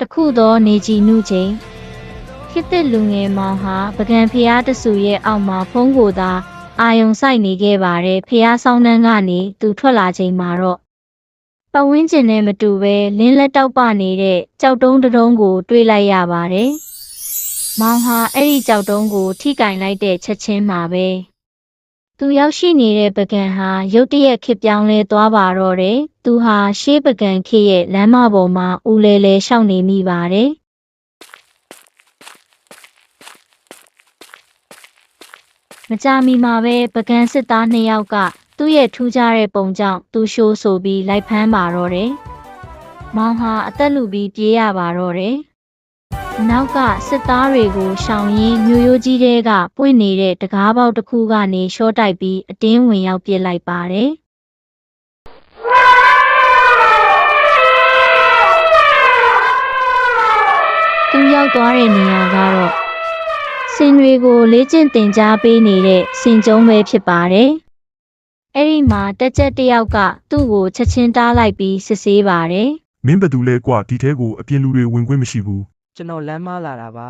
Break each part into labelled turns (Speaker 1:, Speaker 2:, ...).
Speaker 1: တခုသောနေကြည်နုချိန်ခေတ်သစ်လူငယ်မောင်ဟာပကံဖျားတဆူရဲ့အောက်မှာဖုံးကိုသာအာယုံဆိုင်နေခဲ့ပါတယ်ဖျားဆောင်နှန်းကနေသူထွက်လာချိန်မှာတော့ပတ်ဝန်းကျင်နဲ့မတူပဲလင်းလက်တောက်ပနေတဲ့ကြောက်တုံးတစ်တုံးကို တွေးလိုက်ရပါတယ်မောင်ဟာအဲ့ဒီကြောက်တုံးကို ထိကင်လိုက်တဲ့ချက်ချင်းမှာပဲ သူရောက်ရှိနေတဲ့ပကံဟာရုတ်တရက်ခစ်ပြောင်းလဲသွားပါတော့တယ်သူဟာရှေးပကံခေတ်ရဲ့လမ်းမပေါ်မှာဦးလဲလဲရှောက်နေမိပါတယ်မကြမီမှာပဲပကံစစ်သားနှစ်ယောက်ကသူ့ရဲ့ထူးခြားတဲ့ပုံကြောင့်သူရှိုးဆိုပြီးလိုက်ဖမ်းပါတော့တယ်။မောင်ဟာအသက်လူပြီးပြေးရပါတော့တယ်။ နောက်ကစစ်သားတွေကိုရှောင်ရင်းမျိုးရိုးကြီးတွေကပွင့်နေတဲ့တကားပေါက်တစ်ခုကနေရှော့တိုက်ပြီးအတင်းဝင်ရောက်ပစ်လိုက်ပါတယ်။သူရောက်သွားတဲ့နေရာကတော့စင်တွေကိုလေ့ကျင့်သင်ကြားပေးနေတဲ့စင်ကျုံးပဲဖြစ်ပါတယ်။အဲ့ဒီမှာတက်ကြက်တစ်ယောက်ကသူ့ကိုချက်ချင်းတားလိုက်ပြီးစစ်ဆေးပါတယ်
Speaker 2: မင်းဘယ်သူလဲကွာဒီထဲကိုအပြင်လူတွေဝင်ခွင့်မရှိဘူး
Speaker 3: ကျွန်တော်လမ်းမလာတာပါ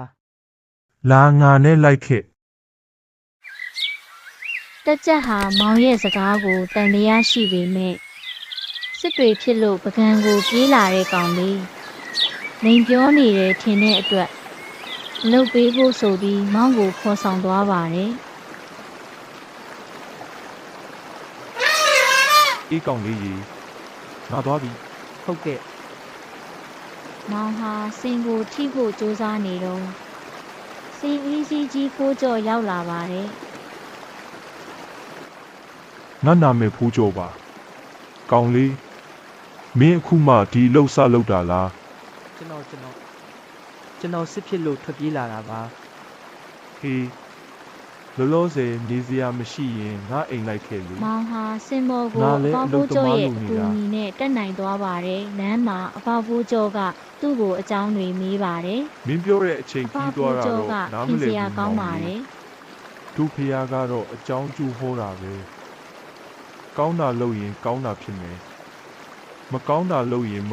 Speaker 2: လာငါနဲ့လိုက်ခဲ့။
Speaker 1: တက်ကြက်ဟာမောင်ရဲ့စကားကိုတန်တရားရှိပေမဲ့စစ်တွေဖြစ်လို့ပကံကိုပြေးလာတဲ့ကောင်လေးလိန်ပြောနေတယ်ထင်တဲ့အတွက်အလုပ်ပေးဖို့ဆိုပြီးမောင်ကိုခေါ်ဆောင်သွားပါတယ်
Speaker 2: အေးကောင်လေးကြီးငါသွားပြီ
Speaker 3: ဟုတ်ကဲ့။
Speaker 1: မောင်ဟာစင်ကိုထိဖို့ကြိုးစားနေတော့စင်အီးစီးကြီးဖိုးကြော်ရောက်လာပါတယ်။
Speaker 2: ငါနာမည်ဖူးကြောပါကောင်လေးမင်းအခုမှဒီလှုပ်ဆလှုပ်တာလား
Speaker 3: ကျွန်တော်ကျွန်တော်ကျွန်တော်စစ်ဖြစ်လို့ထွက်ပြေးလာတာပါ
Speaker 2: ဟေး လောလောဆယ်နေစရာမရှိရင်ငါအိမ်လိုက်ခဲ့လေ
Speaker 1: မောင်ဟာစင်မော်ကို
Speaker 2: ငါ
Speaker 1: အ
Speaker 2: လည်း
Speaker 1: ပေါ
Speaker 2: အလုပ်
Speaker 1: ဖိုးကျော်ရဲ့
Speaker 2: သ
Speaker 1: အ
Speaker 2: မား
Speaker 1: ကူ
Speaker 2: လုပ်နေတာ
Speaker 1: အညီနဲ့တက်နိုင်သွားပါတယ်။လမ်းမှာအပေါဖိုးကျော်ကသူ့ကိုအကြောင်းတွေမေးပါတယ်
Speaker 2: မင်းပြောတဲ့အချိန်။
Speaker 1: အ
Speaker 2: ပြီး
Speaker 1: ပေါ
Speaker 2: သွား
Speaker 1: ဖိုး
Speaker 2: တာ
Speaker 1: ကျော်က
Speaker 2: တော့နားမ
Speaker 1: ခင်
Speaker 2: လ
Speaker 1: စ
Speaker 2: ည်
Speaker 1: ရာ
Speaker 2: ဘူး
Speaker 1: ကောင်းပါ
Speaker 2: မောင်
Speaker 1: တ
Speaker 2: လေး
Speaker 1: ယ်
Speaker 2: တို့ဖះကတော့အကြောင်းကျူဟောတာပဲကောင်းတာလုပ်ရင်ကောင်းတာဖြစ်မယ်မကောင်းတာလုပ်ရင်မ